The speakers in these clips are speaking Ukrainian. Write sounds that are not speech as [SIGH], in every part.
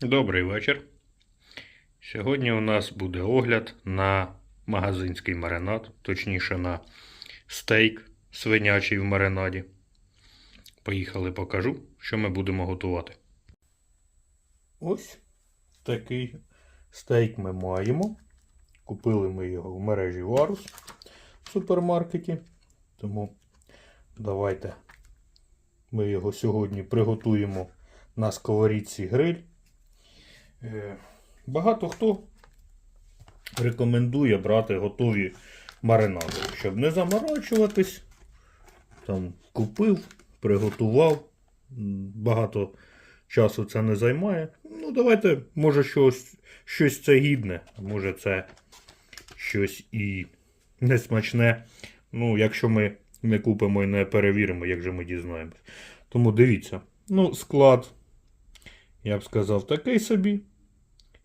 Добрий вечір. Сьогодні у нас буде огляд на магазинський маринад, точніше на стейк свинячий в маринаді. Поїхали покажу, що ми будемо готувати. Ось такий стейк ми маємо. Купили ми його в мережі Варус в супермаркеті. Тому давайте ми його сьогодні приготуємо на сковорідці гриль. Е, Багато хто рекомендує брати готові маринади, щоб не заморачуватись. Там купив, приготував. Багато часу це не займає. Ну, давайте, може, щось, щось це гідне, може це щось і несмачне. Ну, якщо ми не купимо і не перевіримо, як же ми дізнаємось. Тому дивіться. Ну, склад, я б сказав, такий собі.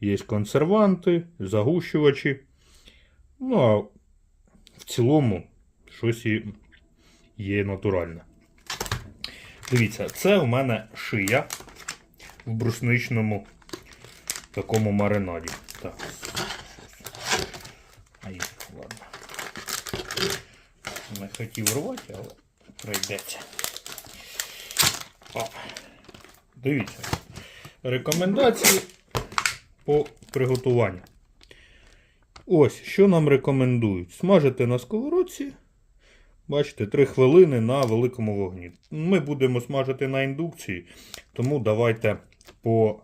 Є консерванти, загущувачі. Ну, а в цілому щось є натуральне. Дивіться, це у мене шия в брусничному такому маринаді. Так. Ай, ладно. Не хотів рвати, але прийдеться. О. Дивіться. Рекомендації по приготуванню. Ось, що нам рекомендують. Смажити на сковородці. Бачите, 3 хвилини на великому вогні. Ми будемо смажити на індукції, тому давайте по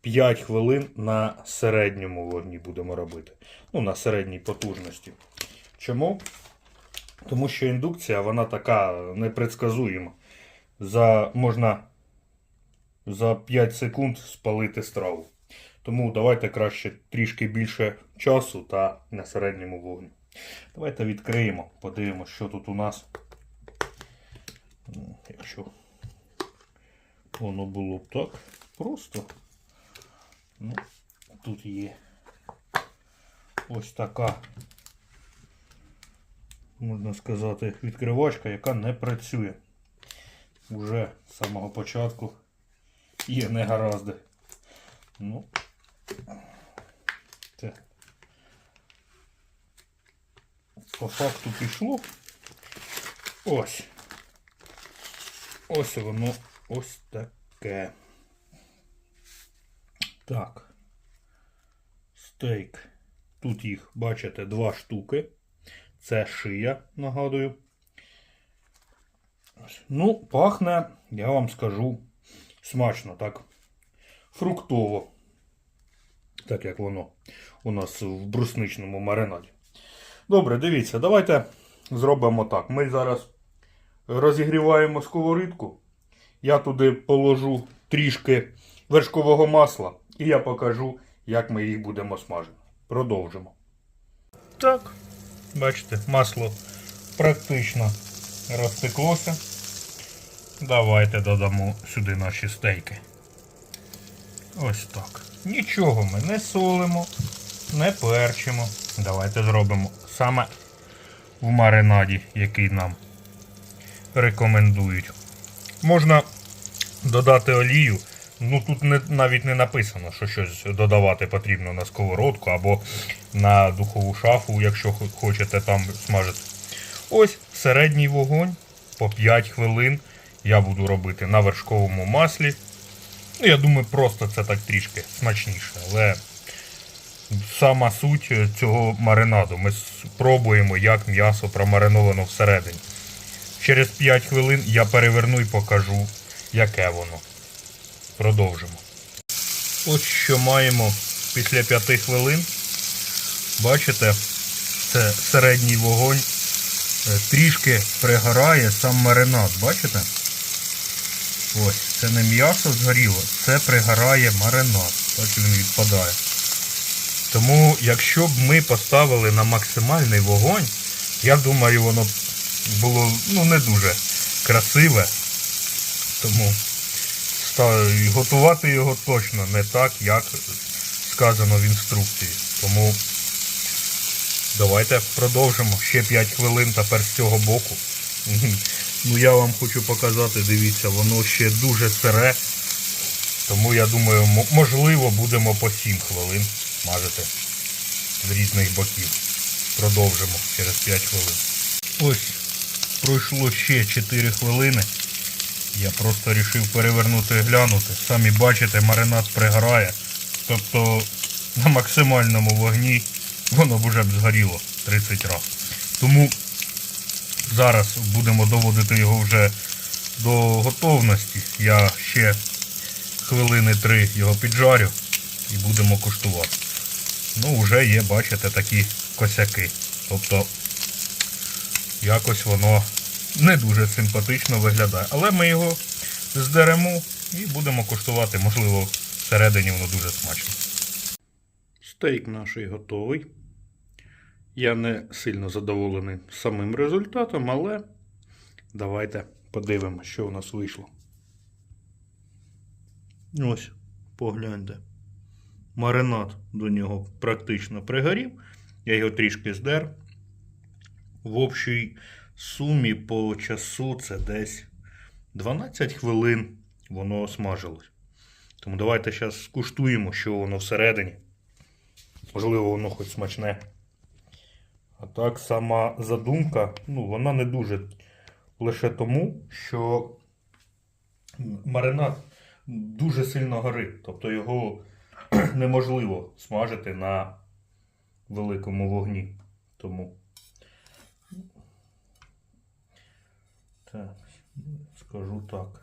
5 хвилин на середньому вогні будемо робити. Ну, на середній потужності. Чому? Тому що індукція вона така непредсказуєма. За, можна за 5 секунд спалити страву. Тому давайте краще трішки більше часу та на середньому вогні. Давайте відкриємо, подивимося, що тут у нас. Ну, Якщо воно було б так просто. Ну, тут є ось така, можна сказати, відкривачка, яка не працює. Уже з самого початку є негаразди. Ну, це по факту пішло. Ось. Ось воно ось таке. Так. Стейк. Тут їх, бачите, два штуки. Це шия, нагадую. Ну, пахне, я вам скажу, смачно, так. Фруктово. Так як воно у нас в брусничному маринаді. Добре, дивіться, давайте зробимо так. Ми зараз розігріваємо сковорідку. Я туди положу трішки вершкового масла і я покажу, як ми їх будемо смажити. Продовжимо. Так, бачите, масло практично розтеклося. Давайте додамо сюди наші стейки. Ось так. Нічого ми не солимо, не перчимо. Давайте зробимо саме в маринаді, який нам рекомендують. Можна додати олію. Ну тут не, навіть не написано, що щось додавати потрібно на сковородку або на духову шафу, якщо хочете там смажити. Ось середній вогонь по 5 хвилин я буду робити на вершковому маслі. Ну, я думаю, просто це так трішки смачніше. Але сама суть цього маринаду. Ми спробуємо, як м'ясо промариновано всередині. Через 5 хвилин я переверну і покажу, яке воно. Продовжимо. Ось що маємо після 5 хвилин. Бачите, це середній вогонь. Е, Трішки пригорає сам маринад, бачите? Ось, це не м'ясо згоріло, це пригорає маринад. Так він відпадає. Тому, якщо б ми поставили на максимальний вогонь, я думаю, воно було ну, не дуже красиве. Тому готувати його точно не так, як сказано в інструкції. Тому давайте продовжимо ще 5 хвилин тепер з цього боку. Ну я вам хочу показати, дивіться, воно ще дуже сире. Тому я думаю, можливо, будемо по 7 хвилин смажити з різних боків. Продовжимо через 5 хвилин. Ось пройшло ще 4 хвилини. Я просто вирішив перевернути і глянути. Самі бачите, маринад пригорає. Тобто на максимальному вогні воно б вже б згоріло 30 разів. Тому зараз будемо доводити його вже до готовності. Я ще хвилини 3 його піджарю і будемо куштувати. Ну, вже є, бачите, такі косяки. Тобто якось воно не дуже симпатично виглядає. Але ми його здеремо і будемо куштувати, можливо, всередині воно дуже смачно. Стейк наш готовий. Я не сильно задоволений самим результатом, але давайте подивимося, що у нас вийшло. Ось, погляньте. Маринад до нього практично пригорів. Я його трішки здер. В общій сумі по часу це десь 12 хвилин воно смажилось. Тому давайте зараз скуштуємо, що воно всередині. Можливо, воно хоч смачне. А так, сама задумка, ну, вона не дуже лише тому, що маринад дуже сильно горить. Тобто його [CLEARS THROAT] неможливо смажити на великому вогні. Тому. Так, скажу так.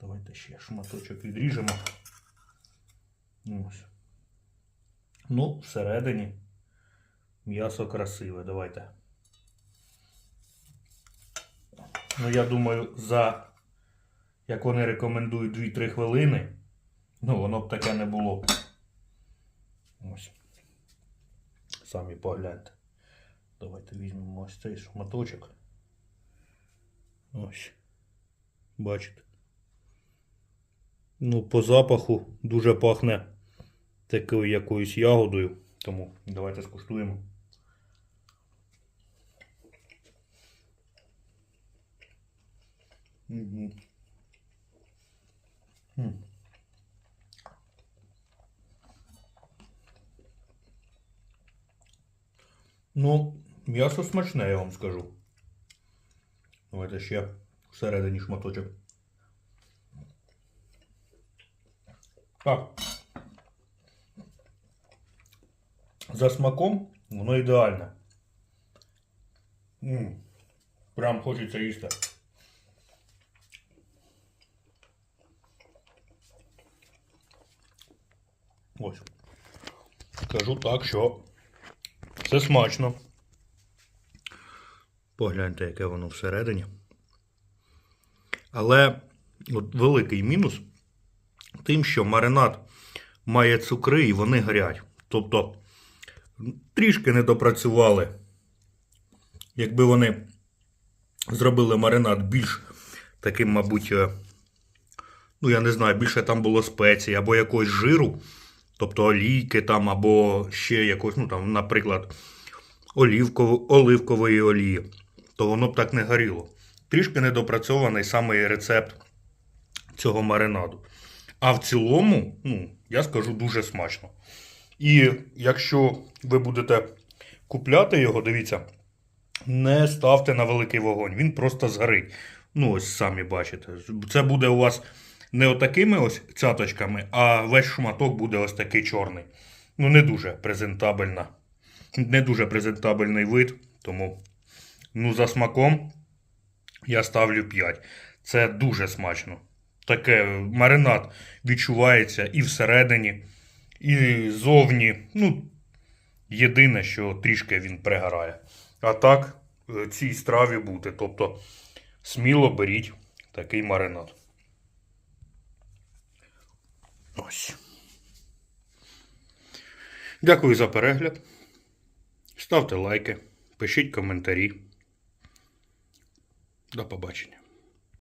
Давайте ще шматочок відріжемо. Ось. Ну, всередині м'ясо красиве. Давайте. Ну, я думаю, за, як вони рекомендують 2-3 хвилини, ну, воно б таке не було. Ось. Самі погляньте. Давайте візьмемо ось цей шматочок. Ось. Бачите? Ну, по запаху дуже пахне такою якоюсь ягодою. Тому давайте скуштуємо. Ну, м'ясо смачне, я вам скажу. Давайте ще всередині шматочок. Так. За смаком воно ідеальне. М, Прям хочеться їсти. Ось. Скажу так, що це смачно. Погляньте, яке воно всередині. Але от великий мінус тим, що маринад має цукри і вони горять. Тобто трішки не допрацювали. Якби вони зробили маринад більш таким, мабуть, е, ну я не знаю, більше там було спецій або якогось жиру, тобто олійки там, або ще якось, ну там, наприклад, олівково, оливкової олії, то воно б так не горіло. Трішки недопрацьований саме рецепт цього маринаду. А в цілому, ну, я скажу дуже смачно. І якщо ви будете купляти його, дивіться, не ставте на великий вогонь, він просто згорить. Ну, ось самі бачите. Це буде у вас не отакими ось цяточками, а весь шматок буде ось такий чорний. Ну, не дуже презентабельна. Не дуже презентабельний вид, тому ну, за смаком я ставлю 5. Це дуже смачно. Таке маринад відчувається і всередині, і зовні. Ну, єдине, що трішки він пригорає. А так, е, цій страві бути. Тобто, сміло беріть такий маринад. Ось. Дякую за перегляд. Ставте лайки, пишіть коментарі. До побачення.